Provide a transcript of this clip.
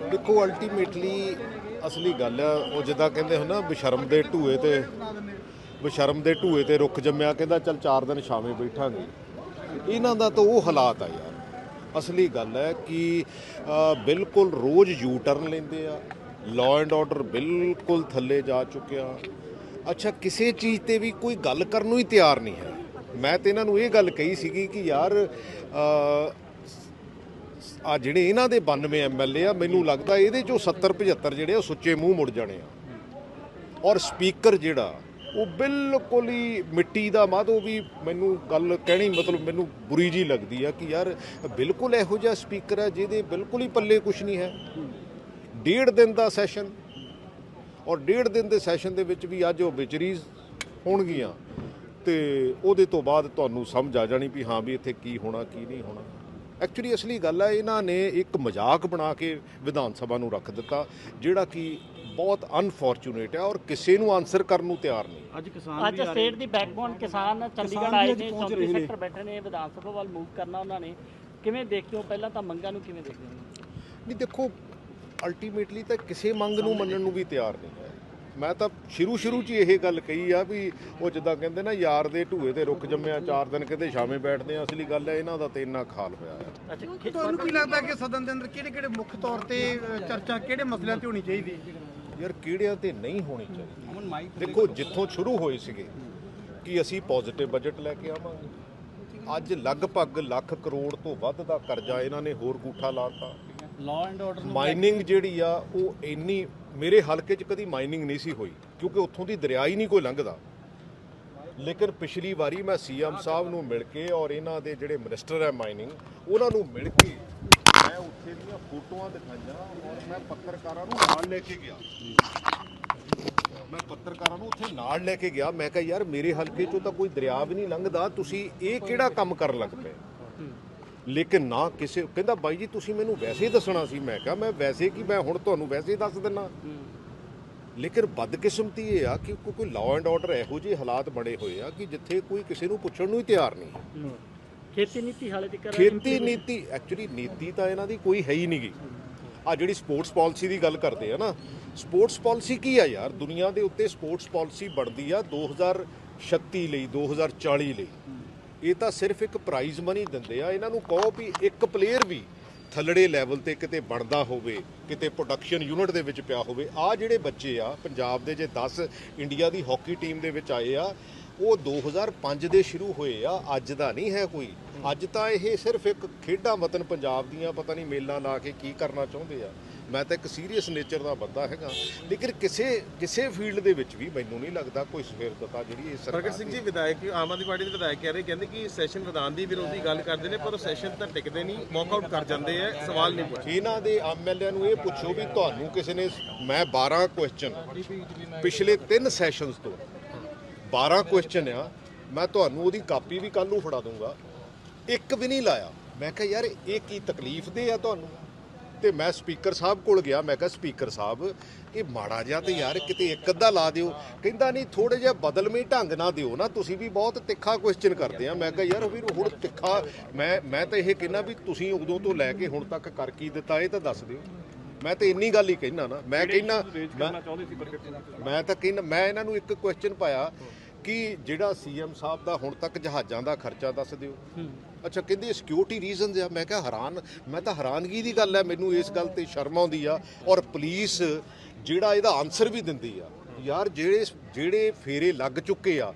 ਦੇਖੋ ਅਲਟੀਮੇਟਲੀ ਅਸਲੀ ਗੱਲ ਆ, ਉਹ ਜਿੱਦਾਂ ਕਹਿੰਦੇ ਹੋ ਨਾ, ਬਸ਼ਰਮ ਦੇ ਢੂਏ ਤੇ, ਬਸ਼ਰਮ ਦੇ ਢੂਏ ਤੇ ਰੁੱਖ ਜੰਮਿਆ, ਕਹਿੰਦਾ ਚੱਲ 4 ਦਿਨ ਛਾਵੇਂ ਬੈਠਾਂਗੇ। ਇਹਨਾਂ ਦਾ ਤਾਂ ਉਹ ਹਾਲਾਤ ਆ ਯਾਰ। ਅਸਲੀ ਗੱਲ ਹੈ ਕਿ ਬਿਲਕੁਲ ਰੋਜ਼ ਯੂ ਟਰਨ ਲੈਂਦੇ ਆ ਲਾਅ ਐਂਡ ਆਰਡਰ ਬਿਲਕੁਲ ਥੱਲੇ ਜਾ ਚੁੱਕਿਆ। ਅੱਛਾ, ਕਿਸੇ ਚੀਜ਼ ਤੇ ਵੀ ਕੋਈ ਗੱਲ ਕਰਨ ਨੂੰ ਹੀ ਤਿਆਰ ਨਹੀਂ ਹੈ। ਮੈਂ ਤੇ ਇਹਨਾਂ ਨੂੰ ਇਹ ਗੱਲ ਕਹੀ ਸੀਗੀ ਕਿ ਯਾਰ ਆ ਜਿਹੜੇ ਇਹਨਾਂ ਦੇ 92 ਐਮਐਲਏ ਆ, ਮੈਨੂੰ ਲੱਗਦਾ ਇਹਦੇ ਚੋਂ 70 75 ਜਿਹੜੇ ਆ, ਉਹ ਸੁੱਚੇ ਮੂੰਹ ਮੁੜ ਜਾਣੇ ਆ। ਔਰ ਸਪੀਕਰ ਜਿਹੜਾ, ਉਹ ਬਿਲਕੁਲ ਹੀ ਮਿੱਟੀ ਦਾ ਮਾਧੋ ਵੀ ਮੈਨੂੰ ਗੱਲ ਕਹਿਣੀ ਮਤਲਬ ਮੈਨੂੰ ਬੁਰੀ ਜੀ ਲੱਗਦੀ ਆ ਕਿ ਯਾਰ ਬਿਲਕੁਲ ਇਹੋ ਜਿਹਾ ਸਪੀਕਰ ਆ ਜਿਹਦੇ ਬਿਲਕੁਲ ਹੀ ਪੱਲੇ ਕੁਝ ਨਹੀਂ ਹੈ। ਡੇਢ ਦਿਨ ਦਾ ਸੈਸ਼ਨ, ਔਰ ਡੇਢ ਦਿਨ ਦੇ ਸੈਸ਼ਨ ਦੇ ਵਿੱਚ ਵੀ ਅੱਜ ਉਹ ਵਿਚਰੀਜ਼ ਹੋਣਗੀਆਂ, ਤੇ ਉਹਦੇ ਤੋਂ ਬਾਅਦ ਤੁਹਾਨੂੰ ਸਮਝ ਆ ਜਾਣੀ ਵੀ ਹਾਂ ਵੀ ਇੱਥੇ ਕੀ ਹੋਣਾ, ਕੀ ਨਹੀਂ ਹੋਣਾ। ਐਕਚੁਅਲੀ ਅਸਲੀ ਗੱਲ ਹੈ ਇਹਨਾਂ ਨੇ ਇੱਕ ਮਜ਼ਾਕ ਬਣਾ ਕੇ ਵਿਧਾਨ ਸਭਾ ਨੂੰ ਰੱਖ ਦਿੱਤਾ ਜਿਹੜਾ ਕਿ ਬਹੁਤ ਅਨਫੋਰਚੂਨੇਟ ਹੈ ਔਰ ਕਿਸੇ ਨੂੰ ਆਨਸਰ ਕਰਨ ਨੂੰ ਤਿਆਰ ਨਹੀਂ। ਅੱਜ ਕਿਸਾਨ ਅੱਜ ਵੀ ਸਟੇਟ ਦੀ ਬੈਕਬੋਨ ਕਿਸਾਨ ਚੰਡੀਗੜ੍ਹ ਆਏ ਨੇ ਪਹੁੰਚ 34 ਰਹੇ ਨੇ। ਸੈਕਟਰ ਬੈਠੇ ਨੇ ਵਿਧਾਨ ਸਭਾ ਵੱਲ ਮੂਵ ਕਰਨਾ ਉਹਨਾਂ ਨੇ। ਕਿਵੇਂ ਦੇਖਦੇ ਹੋ? ਪਹਿਲਾਂ ਤਾਂ ਮੰਗਾਂ ਨੂੰ ਕਿਵੇਂ ਦੇਖਦੇ ਹੋ? ਨਹੀਂ ਦੇਖੋ ਅਲਟੀਮੇਟਲੀ ਤਾਂ ਕਿਸੇ ਮੰਗ ਨੂੰ ਮੰਨਣ ਨੂੰ ਵੀ ਤਿਆਰ ਨਹੀਂ ਹੈ। ਮੈਂ ਤਾਂ ਸ਼ੁਰੂ ਸ਼ੁਰੂ 'ਚ ਹੀ ਇਹ ਗੱਲ ਕਹੀ ਆ ਵੀ ਉਹ ਜਿੱਦਾਂ ਕਹਿੰਦੇ ਨਾ ਯਾਰ ਦੇ ਢੂਏ ਤੇ ਰੁੱਖ ਜੰਮਿਆ ਚਾਰ ਦਿਨ ਕਿਤੇ ਛਾਵੇਂ ਬੈਠਦੇ ਆ ਅਸਲੀ ਗੱਲ ਹੈ ਇਹਨਾਂ ਦਾ ਤੇ ਇੰਨਾ ਖਾਲ ਹੋਇਆ ਹੈ ਅੱਛਾ ਤੁਹਾਨੂੰ ਕੀ ਲੱਗਦਾ ਕਿ ਸਦਨ ਦੇ ਅੰਦਰ ਕਿਹੜੇ ਕਿਹੜੇ ਮੁੱਖ ਤੌਰ ਤੇ ਚਰਚਾ ਕਿਹੜੇ ਮਸਲਿਆਂ ਤੇ ਹੋਣੀ ਚਾਹੀਦੀ? ਯਾਰ ਕਿਹੜਿਆਂ ਤੇ ਨਹੀਂ ਹੋਣੀ ਚਾਹੀਦੀ? ਦੇਖੋ ਜਿੱਥੋਂ ਸ਼ੁਰੂ ਹੋਏ ਸੀਗੇ ਕਿ ਅਸੀਂ ਪੋਜ਼ਿਟਿਵ ਬਜਟ ਲੈ ਕੇ ਆਵਾਂਗੇ। ਅੱਜ ਲਗਭਗ ਲੱਖ ਕਰੋੜ ਤੋਂ ਵੱਧ ਦਾ ਕਰਜ਼ਾ ਇਹਨਾਂ ਨੇ ਹੋਰ ਗੂਠਾ ਲਾਤਾ ਲਾਅ ਐਂਡ ਆਰਡਰ ਮਾਈਨਿੰਗ ਜਿਹੜੀ ਆ, ਉਹ ਇੰਨੀ ਮੇਰੇ ਹਲਕੇ 'ਚ ਕਦੀ ਮਾਈਨਿੰਗ ਨਹੀਂ ਸੀ ਹੋਈ, ਕਿਉਂਕਿ ਉੱਥੋਂ ਦੀ ਦਰਿਆ ਹੀ ਨਹੀਂ ਕੋਈ ਲੰਘਦਾ। ਲੇਕਿਨ ਪਿਛਲੀ ਵਾਰੀ ਮੈਂ ਸੀਐਮ ਸਾਹਿਬ ਨੂੰ ਮਿਲ ਕੇ ਔਰ ਇਹਨਾਂ ਦੇ ਜਿਹੜੇ ਮਿਨਿਸਟਰ ਹੈ ਮਾਈਨਿੰਗ ਉਹਨਾਂ ਨੂੰ ਮਿਲ ਕੇ ਮੈਂ ਉੱਥੇ ਦੀਆਂ ਫੋਟੋਆਂ ਦਿਖਾਈਆਂ ਔਰ ਮੈਂ ਪੱਤਰਕਾਰਾਂ ਨੂੰ ਨਾਲ ਲੈ ਕੇ ਗਿਆ। ਮੈਂ ਪੱਤਰਕਾਰਾਂ ਨੂੰ ਉੱਥੇ ਨਾਲ ਲੈ ਕੇ ਗਿਆ, ਮੈਂ ਕਿਹਾ, ਯਾਰ, ਮੇਰੇ ਹਲਕੇ 'ਚੋਂ ਤਾਂ ਕੋਈ ਦਰਿਆ ਵੀ ਨਹੀਂ ਲੰਘਦਾ, ਤੁਸੀਂ ਇਹ ਕਿਹੜਾ ਕੰਮ ਕਰਨ ਲੱਗ ਪਏ? ਲੇਕਿਨ ਨਾ ਕਿਸੇ ਕਹਿੰਦਾ ਬਾਈ ਜੀ ਤੁਸੀਂ ਮੈਨੂੰ ਵੈਸੇ ਹੀ ਦੱਸਣਾ ਸੀ ਮੈਂ ਕਿਹਾ ਮੈਂ ਵੈਸੇ ਕੀ ਮੈਂ ਹੁਣ ਤੁਹਾਨੂੰ ਵੈਸੇ ਹੀ ਦੱਸ ਦਿੰਨਾ। ਲੇਕਿਨ ਬਦਕਿਸਮਤੀ ਇਹ ਆ ਕਿ ਕੋਈ- ਲਾਅ ਐਂਡ ਆਰਡਰ ਇਹੋ ਜਿਹੇ ਹਾਲਾਤ ਬਣੇ ਹੋਏ ਆ ਕਿ ਜਿੱਥੇ ਕੋਈ ਕਿਸੇ ਨੂੰ ਪੁੱਛਣ ਨੂੰ ਹੀ ਤਿਆਰ ਨਹੀਂ ਖੇਤੀ ਨੀਤੀ ਹਾਲੇ ਤੱਕ ਖੇਤੀ ਨੀਤੀ ਐਕਚੁਅਲੀ ਨੀਤੀ ਤਾਂ ਇਹਨਾਂ ਦੀ ਕੋਈ ਹੈ ਹੀ ਨਹੀਂਗੀ ਆ ਜਿਹੜੀ ਸਪੋਰਟਸ ਪਾਲਿਸੀ ਦੀ ਗੱਲ ਕਰਦੇ ਆ ਨਾ ਸਪੋਰਟਸ ਪਾਲਿਸੀ ਕੀ ਆ ਯਾਰ? ਦੁਨੀਆ ਦੇ ਉੱਤੇ ਸਪੋਰਟਸ ਪਾਲਿਸੀ ਬਣਦੀ ਆ 2036 ਲਈ 2040 ਲਈ। ਇਹ ਤਾਂ ਸਿਰਫ ਇੱਕ ਪ੍ਰਾਈਜ਼ ਮਨੀ ਦਿੰਦੇ ਆ। ਇਹਨਾਂ ਨੂੰ ਕਹੋ ਵੀ ਇੱਕ ਪਲੇਅਰ ਵੀ ਥੱਲੜੇ ਲੈਵਲ ਤੇ ਕਿਤੇ ਬਣਦਾ ਹੋਵੇ, ਕਿਤੇ ਪ੍ਰੋਡਕਸ਼ਨ ਯੂਨਿਟ ਦੇ ਵਿੱਚ ਪਿਆ ਹੋਵੇ। ਆ ਜਿਹੜੇ ਬੱਚੇ ਆ, ਪੰਜਾਬ ਦੇ ਜੇ 10 ਇੰਡੀਆ ਦੀ ਹਾਕੀ ਟੀਮ ਦੇ ਵਿੱਚ ਆਏ ਆ, ਉਹ 2005 ਦੇ ਸ਼ੁਰੂ ਹੋਏ ਆ। ਅੱਜ ਦਾ ਨਹੀਂ ਹੈ ਕੋਈ। ਅੱਜ ਤਾਂ ਇਹ ਸਿਰਫ ਇੱਕ ਖੇਡਾਂ ਵਤਨ ਪੰਜਾਬ ਦੀਆਂ ਪਤਾ ਨਹੀਂ ਮੇਲਾਂ ਲਾ ਕੇ ਕੀ ਕਰਨਾ ਚਾਹੁੰਦੇ ਆ। ਮੈਂ ਤਾਂ ਇੱਕ ਸੀਰੀਅਸ ਨੇਚਰ ਦਾ ਬੰਦਾ ਹੈਗਾ। ਲੇਕਿਨ ਕਿਸੇ ਕਿਸੇ ਫੀਲਡ ਦੇ ਵਿੱਚ ਵੀ ਮੈਨੂੰ ਨਹੀਂ ਲੱਗਦਾ ਕੋਈ ਸਫੇਰਦਤਾ ਜਿਹੜੀ ਇਹ ਸਰਕਾਰ ਪ੍ਰਗਟ ਸਿੰਘ ਜੀ ਵਿਧਾਇਕ ਆਮ ਆਦਮੀ ਪਾਰਟੀ ਦੇ ਵਿਧਾਇਕ ਕਹਿ ਰਹੇ ਕਹਿੰਦੇ ਕਿ ਸੈਸ਼ਨ ਵਿਧਾਨ ਦੀ ਵਿਰੋਧੀ ਗੱਲ ਕਰਦੇ ਨੇ ਪਰ ਉਹ ਸੈਸ਼ਨ ਤਾਂ ਟਿਕਦੇ ਨਹੀਂ ਵਾਕ ਆਊਟ ਕਰ ਜਾਂਦੇ ਆ ਸਵਾਲ ਨਹੀਂ ਪੁੱਛਦੇ। ਇਹਨਾਂ ਦੇ ਐਮਐਲਏ ਨੂੰ ਇਹ ਪੁੱਛੋ ਵੀ ਤੁਹਾਨੂੰ ਕਿਸੇ ਨੇ ਮੈਂ 12 ਕੁਐਸਚਨ ਪਿਛਲੇ 3 ਸੈਸ਼ਨਸ ਤੋਂ 12 ਕੁਐਸਚਨ ਆ ਮੈਂ ਤੁਹਾਨੂੰ ਉਹਦੀ ਕਾਪੀ ਵੀ ਕੱਲ ਨੂੰ ਫੜਾ ਦੂੰਗਾ ਇੱਕ ਵੀ ਨਹੀਂ ਲਾਇਆ। ਮੈਂ ਕਿਹਾ ਯਾਰ ਇਹ ਕੀ ਤਕਲੀਫ ਦੇ ਆ ਤੁਹਾਨੂੰ? ਤੇ ਮੈਂ ਸਪੀਕਰ ਸਾਹਿਬ ਕੋਲ ਗਿਆ ਮੈਂ ਕਿਹਾ ਸਪੀਕਰ ਸਾਹਿਬ ਇਹ ਮਾੜਾ ਜਿਹਾ ਤੇ ਯਾਰ ਕਿਤੇ ਇੱਕ ਅੱਧਾ ਲਾ ਦਿਓ। ਕਹਿੰਦਾ ਨਹੀਂ ਥੋੜੇ ਜਿਹਾ ਬਦਲਵੇਂ ਢੰਗ ਨਾਲ ਦਿਓ ਨਾ ਤੁਸੀਂ ਵੀ ਬਹੁਤ ਤਿੱਖਾ ਕੁਐਸਚਨ ਕਰਦੇ ਆ। ਮੈਂ ਕਿਹਾ ਯਾਰ ਵੀਰ ਹੁਣ ਤਿੱਖਾ ਮੈਂ ਮੈਂ ਤਾਂ ਇਹ ਕਹਿਣਾ ਵੀ ਤੁਸੀਂ ਉਦੋਂ ਤੋਂ ਲੈ ਕੇ ਹੁਣ ਤੱਕ ਕਰ ਕੀ ਦਿੱਤਾ ਇਹ ਤਾਂ ਦੱਸ ਦਿਓ। ਮੈਂ ਤਾਂ ਇੰਨੀ ਗੱਲ ਹੀ ਕਹਿਣਾ ਨਾ ਮੈਂ ਕਹਿਣਾ ਮੈਂ ਤਾਂ ਕਹਿਣਾ ਮੈਂ ਇਹਨਾਂ ਨੂੰ ਇੱਕ ਕੁਐਸਚਨ ਪਾਇਆ ਕਿ ਜਿਹੜਾ ਸੀਐਮ ਸਾਹਿਬ ਦਾ ਹੁਣ ਤੱਕ ਜਹਾਜ਼ਾਂ ਦਾ ਖਰਚਾ ਦੱਸ ਦਿਓ। ਅੱਛਾ ਕਹਿੰਦੇ ਸਿਕਿਉਰਿਟੀ ਰੀਜ਼ਨਸ ਆ। ਮੈਂ ਕਿਹਾ ਹੈਰਾਨ ਮੈਂ ਤਾਂ ਹੈਰਾਨਗੀ ਦੀ ਗੱਲ ਹੈ ਮੈਨੂੰ ਇਸ ਗੱਲ ਤੇ ਸ਼ਰਮ ਆਉਂਦੀ ਆ। ਔਰ ਪੁਲਿਸ ਜਿਹੜਾ ਇਹਦਾ ਆਨਸਰ ਵੀ ਦਿੰਦੀ ਆ। ਯਾਰ ਜਿਹੜੇ ਜਿਹੜੇ ਫੇਰੇ ਲੱਗ ਚੁੱਕੇ ਆ